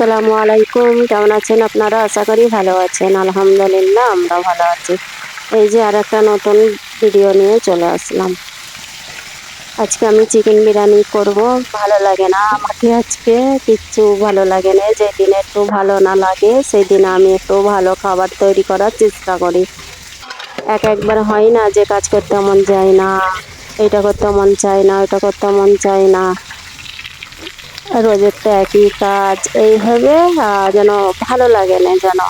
আসসালামু আলাইকুম। কেমন আছেন আপনারা? আশা করি ভালো আছেন। আলহামদুলিল্লাহ আমরা ভালো আছি। এই যে আর একটা নতুন ভিডিও নিয়ে চলে আসলাম। আজকে আমি চিকেন বিরিয়ানি করব। ভালো লাগে না আমাকে আজকে। কিচ্ছু ভালো লাগে না। যেদিন একটু ভালো না লাগে সেই দিন আমি একটু ভালো খাবার তৈরি করার চেষ্টা করি। এক একবার হয় না যে কাজ করতে মন যায় না, এটা করতে মন চায় না, ওটা করতে মন চায় না। রোজের তো একই কাজ, এইভাবে যেন ভালো লাগে না যেন।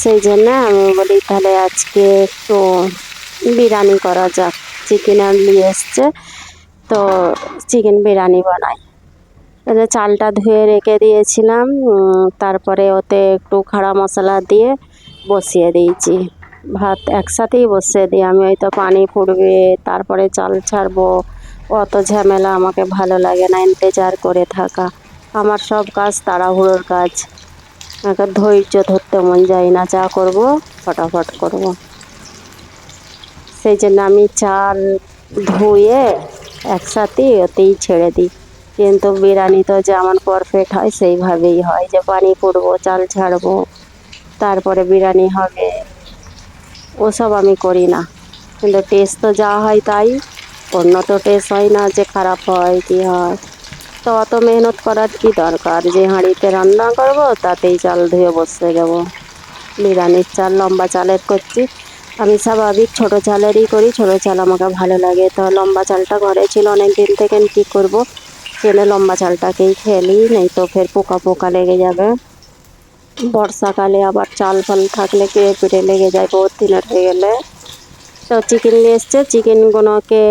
সেই জন্য আমি বলি তাহলে আজকে একটু বিরিয়ানি করা যাক। চিকেন নিয়ে এসছে, তো চিকেন বিরিয়ানি বানাই। চালটা ধুয়ে রেখে দিয়েছিলাম তারপরে ওতে একটু খাড়া মশলা দিয়ে বসিয়ে দিয়েছি। ভাত একসাথেই বসিয়ে দিই, আমি হয়তো পানি ফুটবে, তারপরে চাল ছাড়বো অত ঝামেলা আমাকে ভালো লাগে না, ইন্তেজার করে থাকা। আমার সব কাজ তাড়াহুড়োর কাজ। আমাকে ধৈর্য ধরতে মন যায় না, যা করব ফটাফট করব। সেই জন্য আমি চাল ধুয়ে একসাথে ওতেই ছেড়ে দিই। কিন্তু বিরিয়ানি তো যেমন পারফেক্ট হয়, সেইভাবেই হয় যে পানি ফুটবো চাল ছাড়বো তারপরে বিরিয়ানি হবে। ওসব আমি করি না। কিন্তু টেস্ট তো যা হয় তাই। অন্য তো টেস্ট হয় না যে খারাপ হয়, কি হয়। তো অত মেহনত করার কি দরকার? যে হাঁড়িতে রান্না করব, তাতেই চাল ধুয়ে বসে যাব। বিরিয়ানির চাল, লম্বা চালের করছি। আমি স্বাভাবিক ছোট চালেরই করি, ছোট চাল আমাকে ভালো লাগে। তো লম্বা চালটা ঘরে ছিল অনেক দিন থেকে কী করব? চেনে লম্বা চালটাকেই খেলি, নেই তো ফের পোকা পোকা লেগে যাবে। বর্ষাকালে আবার চাল ফাল থাকলে কেড়ে পিড়ে লেগে যায়? বহুত দিনের হয়ে গেলে। তো চিকেন নিয়ে এসছে। চিকেনগুলোকে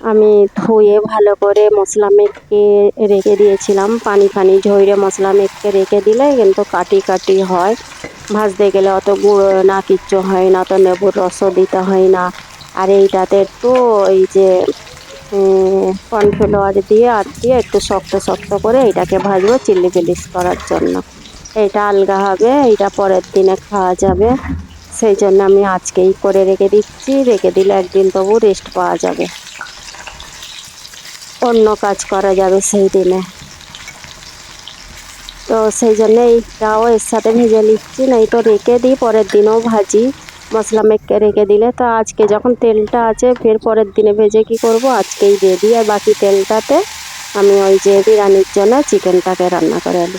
আমি ধুয়ে ভালো করে মশলা মেখে রেখে দিয়েছিলাম। পানি ফানি ঝইরে মশলা মেখে রেখে দিলে কিন্তু কাটি কাটি হয়। ভাজতে গেলে অত গুঁড়ো না, কিচ্ছু হয় না তো লেবুর রসও দিতে হয় না। আর এইটাতে একটু এই যে কর্নফ্লাওয়ার দিয়ে আর দিয়ে একটু শক্ত শক্ত করে এটাকে ভাজবো চিল্লি ফিলিস করার জন্য। এটা আলগা হবে এটা পরের দিনে খাওয়া যাবে। সেই জন্য আমি আজকেই করে রেখে দিচ্ছি। রেখে দিলে একদিন তবু রেস্ট পাওয়া যাবে। অন্য কাজ করা যাবে সেই দিনে। তো সেই জন্য এইটাও এর সাথে ভেজে নিচ্ছি, নাই তো রেখে দিই, পরের দিনও ভাজি। মশলা মেখে রেখে দিলে তো আজকে যখন তেলটা আছে, ফের পরের দিনে ভেজে কি করব? আজকেই দিয়ে দিই। আর বাকি তেলটাতে আমি ওই যে বিরিয়ানির জন্য চিকেনটাকে রান্না করে আনি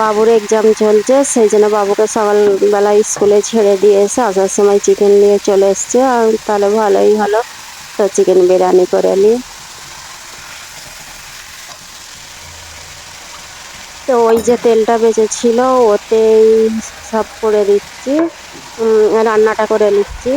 বাবুর এক্সাম চলছে, সেই জন্য বাবুকে সকালবেলা স্কুলে ছেড়ে দিয়ে এসে আসার সময় চিকেন নিয়ে চলে এসছে। আর তাহলে ভালোই হলো। তো চিকেন বিরিয়ানি করে নিই। তো ওই যে তেলটা বেঁচেছিল, ওতেই সব করে দিচ্ছি। রান্নাটা করে নিচ্ছি।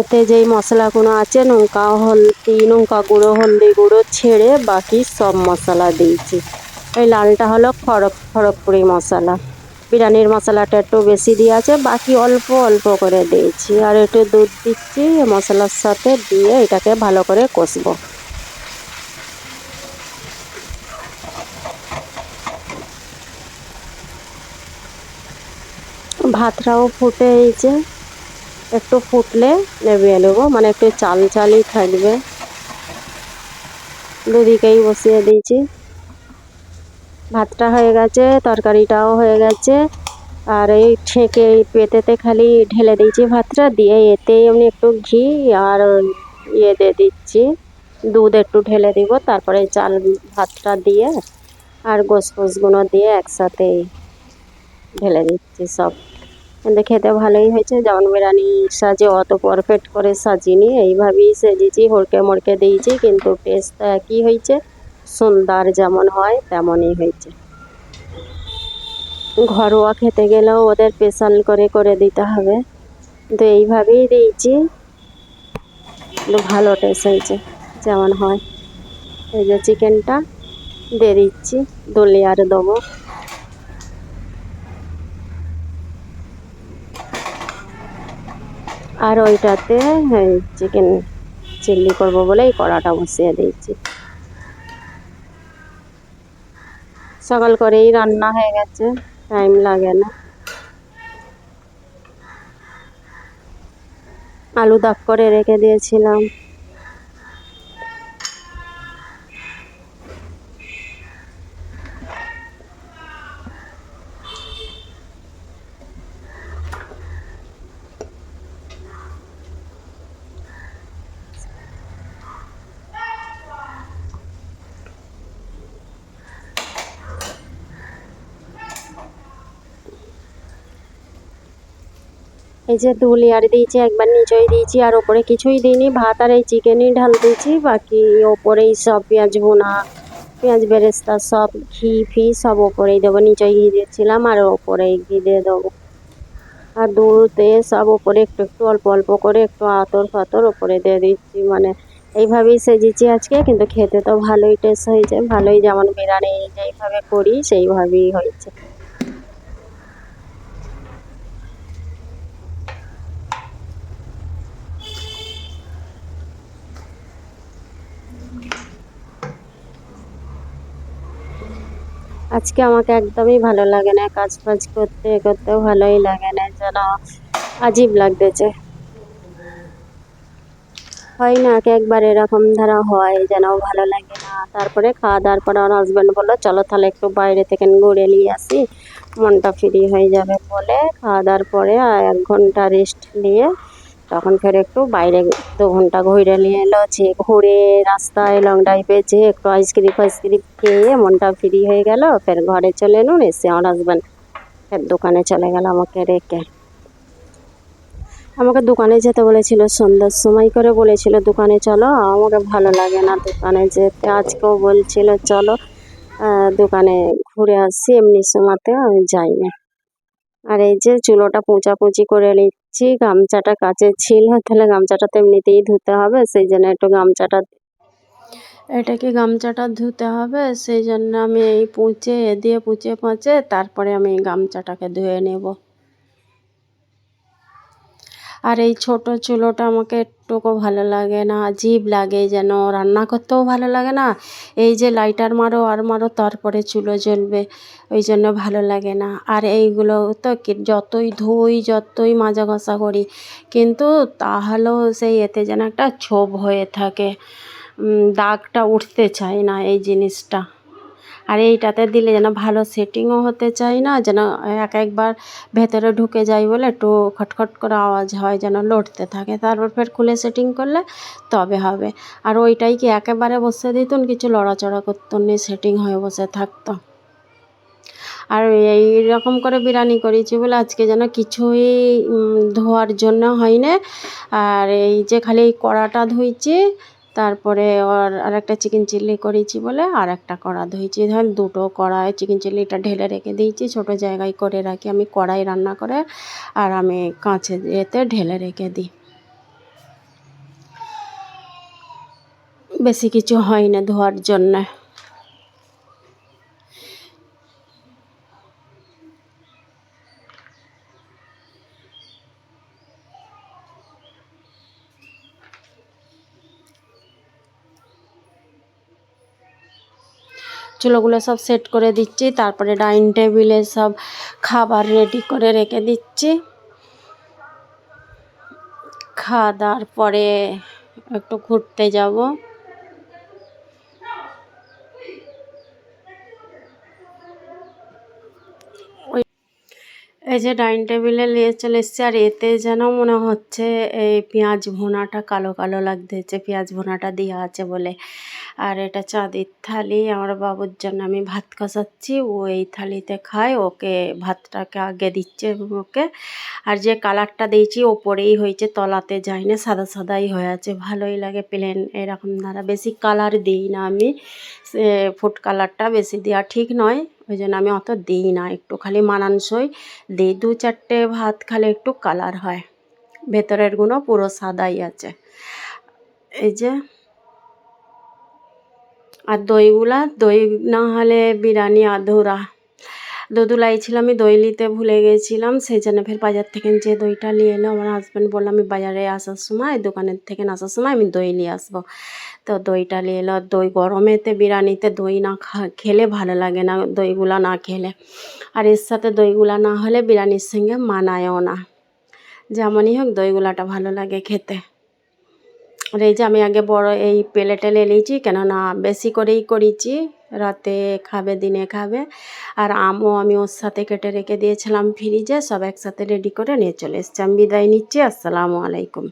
এতে যেই মশলাগুলো আছে, লঙ্কা, হলদি, লঙ্কা গুঁড়ো, হলদি গুঁড়ো ছেড়ে বাকি সব মশলা দিয়েছি। এই লালটা হলো খড়গ খড়গপুরি মশলা। বিরিয়ানির মশলাটা একটু বেশি দিয়ে আছে, বাকি অল্প অল্প করে দিয়েছি। আর একটু দুধ দিচ্ছি, মশলার সাথে দিয়ে এটাকে ভালো করে কষবো। ভাতটাও ফুটে এইছে একটু ফুটলে নেবিয়ে নেব। মানে একটু চাল চালই থাকবে। দুদিকেই বসিয়ে দিয়েছি। ভাতটা হয়ে গেছে, তরকারিটাও হয়ে গেছে। আর এই ঠেকে পেতেতে খালি ঢেলে দিয়েছি ভাতটা। দিয়ে এতেই আমি একটু ঘি আর ইয়ে দিয়ে দিচ্ছি। দুধ একটু ঢেলে দিব, তারপরে চাল ভাতটা দিয়ে আর গোস ফোসগুলো দিয়ে একসাথে ঢেলে দিচ্ছি সব। কিন্তু খেতে ভালোই হয়েছে। যেমন বিরিয়ানি সাজে অত পারফেক্ট করে সাজিনি। এইভাবেই সেজেছি, হড়কে মড়কে দিয়েছি, কিন্তু টেস্ট তো একই হয়েছে। সুন্দর যেমন হয়, তেমনই হয়েছে। ঘরোয়া খেতে গেলেও ওদের স্পেশাল করে করে দিতে হবে। কিন্তু এইভাবেই দিয়েছি। ভালো টেস্ট হয়েছে, যেমন হয়। এই যে চিকেনটা দিয়ে দিচ্ছি। দু লেয়ার দেবো। আর ওইটাতে চিকেন চিল্লি করব বলে এই কড়াটা বসিয়ে দিয়েছি। সকাল করেই রান্না হয়ে গেছে টাইম লাগে না। আলু দাগ করে রেখে দিয়েছিলাম। এই যে দু লেয়ার দিয়েছি, একবার নিচই দিয়েছি, আর ওপরে কিছুই দিইনি। ভাত আর এই চিকেনই ঢাল দিয়েছি, বাকি ওপরেই সব পেঁয়াজ ভুনা, পেঁয়াজ বেরেস্তা, সব ঘি, ফি সব ওপরেই দেবো। নিচই ঘি দিয়েছিলাম, আর ওপরেই ঘি দিয়ে দেবো। আর দুধে সব ওপরে একটু একটু অল্প অল্প করে একটু আতর ফাতর ওপরে দিয়ে দিচ্ছি। মানে এইভাবেই সেজেছি আজকে, কিন্তু খেতে তো ভালোই টেস্ট হয়েছে, ভালোই যেমন বিরিয়ানি যেইভাবে করি, সেইভাবেই হয়েছে। আজকে আমাকে একদমই ভালো লাগে না কাজ ফাজ করতে করতেও ভালোই লাগে না, যেন আজীব লাগতেছে হয় না এক একবার এরকম ধারা হয়, যেন ভালো লাগে না। তারপরে খাওয়া দাওয়ার পরে আমার হাজব্যান্ড বলল, চলো তাহলে একটু বাইরে থেকে ঘুরে নিয়ে আসি, মনটা ফ্রি হয়ে যাবে বলে খাওয়া দাওয়ার পরে এক ঘণ্টা রেস্ট নিয়ে তখন ফের একটু বাইরে দু ঘণ্টা ঘুরে নিয়ে এলো, যে ঘুরে রাস্তায় লং ড্রাইভে যে একটু আইসক্রিম ফাইসক্রিম খেয়ে মনটা ফ্রি হয়ে গেল, ফের ঘরে চলে এলুন এসে আমার হাজব্যান্ড ফের দোকানে চলে গেল আমাকে রেখে। আমাকে দোকানে যেতে বলেছিল, সন্ধ্যার সময় করে বলেছিল, দোকানে চলো, আমাকে ভালো লাগে না দোকানে যেতে। আজকেও বলছিল, চলো দোকানে ঘুরে আসছি এমনি সময়তে আমি যাই না আর এই যে চুলোটা পোঁচাপুচি করে নিচ্ছি গামছাটা কাছে ছিল, তাহলে গামছাটা তো এমনিতেই ধুতে হবে, সেই জন্য একটু গামছাটা এটাকে গামছাটা ধুতে হবে? সেই জন্য আমি এই পুঁচে, এ দিয়ে পুঁচে পাঁচে তারপরে আমি গামছাটাকে ধুয়ে নেব। আর এই ছোট চুলোটা আমাকে একটুকু ভালো লাগে না, আজীব লাগে যেন, রান্না করতেও ভালো লাগে না। এই যে লাইটার মারো, আর মারো, তারপরে চুলো জ্বলবে, ওই জন্য ভালো লাগে না। আর এইগুলো তো যতই ধুই, যতই মাজা ঘষা করি, কিন্তু তাহলেও সেই এতে যেন একটা ছোপ হয়ে থাকে। দাগটা উঠতে চায় না এই জিনিসটা। আর এইটাতে দিলে যেন ভালো সেটিংও হতে চায় না, যেন এক একবার ভেতরে ঢুকে যায় বলে একটু খটখট করে আওয়াজ হয়, যেন লড়তে থাকে। তারপর ফের খুলে সেটিং করলে তবে হবে। আর ওইটাই কি একেবারে বসে দিতুন কিছু লড়াচড়া করতো নি সেটিং হয়ে বসে থাকতো। আর এই রকম করে বিরিয়ানি করেছি বলে আজকে যেন কিছুই ধোয়ার জন্য হয় না আর এই যে খালি এই কড়াটা ধুইছি তারপরে ওর আর একটা চিকেন চিলি করেছি বলে আর একটা কড়া ধুয়েছি। ধর, দুটো কড়াই চিকেন চিল্লিটা ঢেলে রেখে দিয়েছি, ছোট জায়গায় করে রাখি। আমি কড়াই রান্না করে আর আমি কাঁচে এতে ঢেলে রেখে দিই। বেশি কিছু হয় না ধোয়ার জন্য। চুলোগুলো সব সেট করে দিচ্ছি। তারপরে ডাইনিং টেবিলে সব খাবার রেডি করে রেখে দিচ্ছি। খাওয়া দাওয়ার পরে একটু ঘুরতে যাব। এই যে ডাইনিং টেবিলে নিয়ে চলে এসেছি, আর এতে যেন মনে হচ্ছে এই পেঁয়াজ ভুনাটা কালো কালো লাগতেছে, পেঁয়াজ ভোনাটা দেওয়া আছে বলে। আর এটা চাঁদের থালি, আমার বাবুর জন্য আমি ভাত কষাচ্ছি, ও এই থালিতে খায়, ওকে ভাতটাকে আগে দিচ্ছে ওকে। আর যে কালারটা দিয়েছি, ওপরেই হয়েছে, তলাতে যায় না সাদা সাদাই হয়ে আছে, ভালোই লাগে প্লেন এরকম দ্বারা। বেশি কালার দিই না আমি ফুড কালারটা বেশি দেওয়া ঠিক নয়। ওই জন্য আমি অত দিই না, একটু খালি মানানসই দিই। দু চারটে ভাত খালি একটু কালার হয়, ভেতরের গুঁড়ো পুরো সাদাই আছে। এই যে, আর দইগুলা, দই না হলে বিরিয়ানি, আধুরা দুধুলাই ছিল আমি দই নিতে ভুলে গেছিলাম। সেই জন্য ফের বাজার থেকে যে দইটা নিয়ে এলো, আমার হাজব্যান্ড বলল, আমি বাজারে আসার সময়, দোকানের থেকে আসার সময় আমি দই নিয়ে আসব। তো দইটা নিয়ে এলো, দই গরমেতে, বিরিয়ানিতে দই না খেলে ভালো লাগে না দইগুলা না খেলে। আর এর সাথে দইগুলা না হলে বিরিয়ানির সঙ্গে মানায়ও না। যেমনই হোক, দইগুলাটা ভালো লাগে খেতে। আর এই যে আমি আগে বড় এই প্লেটে নিয়ে নিয়েছি, কেননা বেশি করেই করেছি। রাতে খাবে, দিনে খাবে। আর আমও আমি ওর সাথে কেটে রেখে দিয়েছিলাম ফ্রিজে সব একসাথে রেডি করে নিয়ে চলে এসছি। আমি বিদায় নিচ্ছি, আসসালামু আলাইকুম।